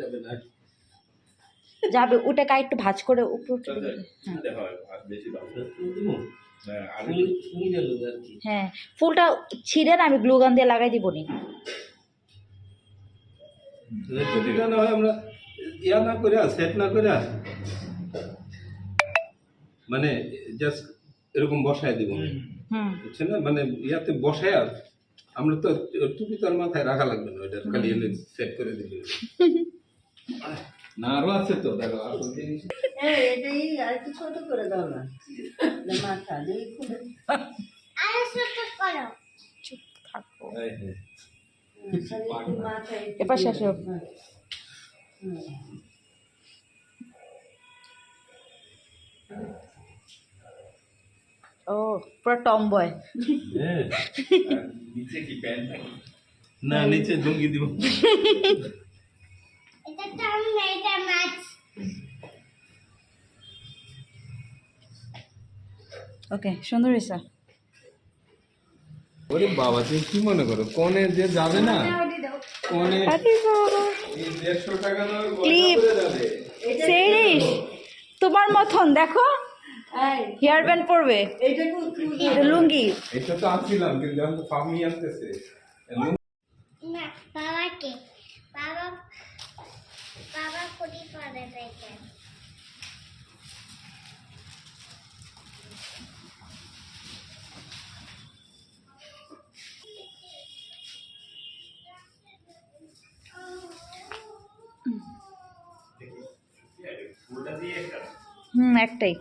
যাবে না। যাবে ওটা গায়ে একটু ভাজ করে উপরে উঠে দিবে। হ্যাঁ। দিতে হয় হ্যাঁ হ্যাঁ ফুলটা ছিঁড়ে না আমি গ্লুগান দিয়ে লাগাই দিব নি। না হয় আমরা ইয়া না করে সেট না করে মানে জাস্ট এরকম বসায় দিব বুঝছেন না? মানে ইয়াতে বসায় আমরা তো টুপি তার মাথায় রাখা লাগবে না ওইটা খালি এনে সেট করে দিবে। না আরও আছে তো দেখো হ্যাঁ এটাই আর একটু ছোট করে দাও না। মাথা যেই খুলে চুপ থাকো। এই হ্যাঁ। হ্যাঁ। ও পুরো টম বয় হ্যাঁ নিচে কি প্যান্ট না নিচে লুঙ্গি দিব। ওকে সুন্দর হয়েছে ওরে বাবা তুমি কি মনে করো? কোনে যে যাবে না কোনে সেরিস তোমার মতন দেখো। এই, হেয়ার ব্যান্ড পরবে। লুঙ্গি। এটা তো আনছিলাম কিন্তু এখন তো ফার্মি আনতেছে। না বাবাকে। বাবা বাবা ফুলটা দিয়ে একটা হুম একটাই।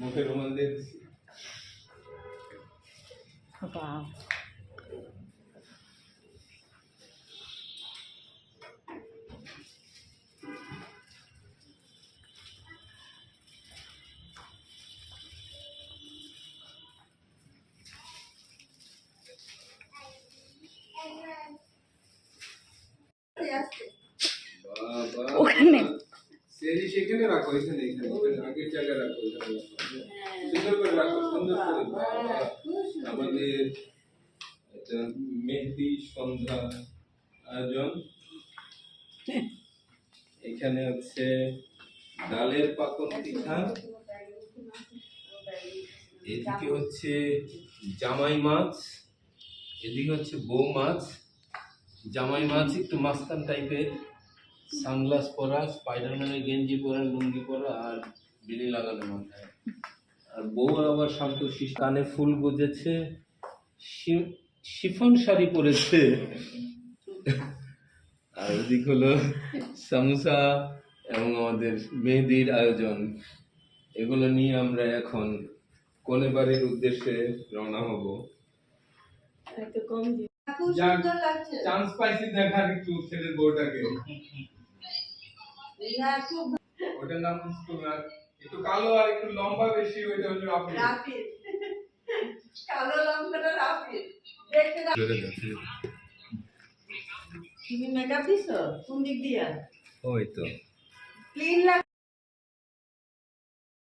মুখে রুমাল দিয়ে বাবা সেরি সেখানে রাখো এখানে এখানে এখানে আগের জায়গায় রাখো এখানে রাখো। সুন্দর করে রাখো সুন্দর করে আমাদের একটা মেহেদি সন্ধ্যা আয়োজন। এখানে হচ্ছে ডালের পাকন পিঠা। এদিকে হচ্ছে জামাই মাছ। এদিকে হচ্ছে বউ মাছ। জামাই মাছ একটু মাস্তান টাইপের সানগ্লাস পরা, স্পাইডারম্যানের গেঞ্জি পরা, লুঙ্গি পরা আর বিড়ি লাগানো মাথায়। আর বউ আবার শান্ত কানে ফুল গুজেছে শিফন শাড়ি পরেছে। আর ওদিক হলো সামোসা এবং আমাদের মেহেদির আয়োজন। এগুলো নিয়ে আমরা এখন কোনে বাড়ির উদ্দেশ্যে রওনা হব। খুব সুন্দর লাগছে। চান্স পাইছি দেখার একটু ছেলের বউটাকে। না খুব ওটার নাম তুমি একটু কালো আর একটু লম্বা বেশি ওইটা হলো আপনি রাফিদ কালো লঙ্কাটা রাফিদ দেখতে তুমি মেকআপ দিছো? কোন দিক দিয়া? ওই তো। ক্লিন লাগ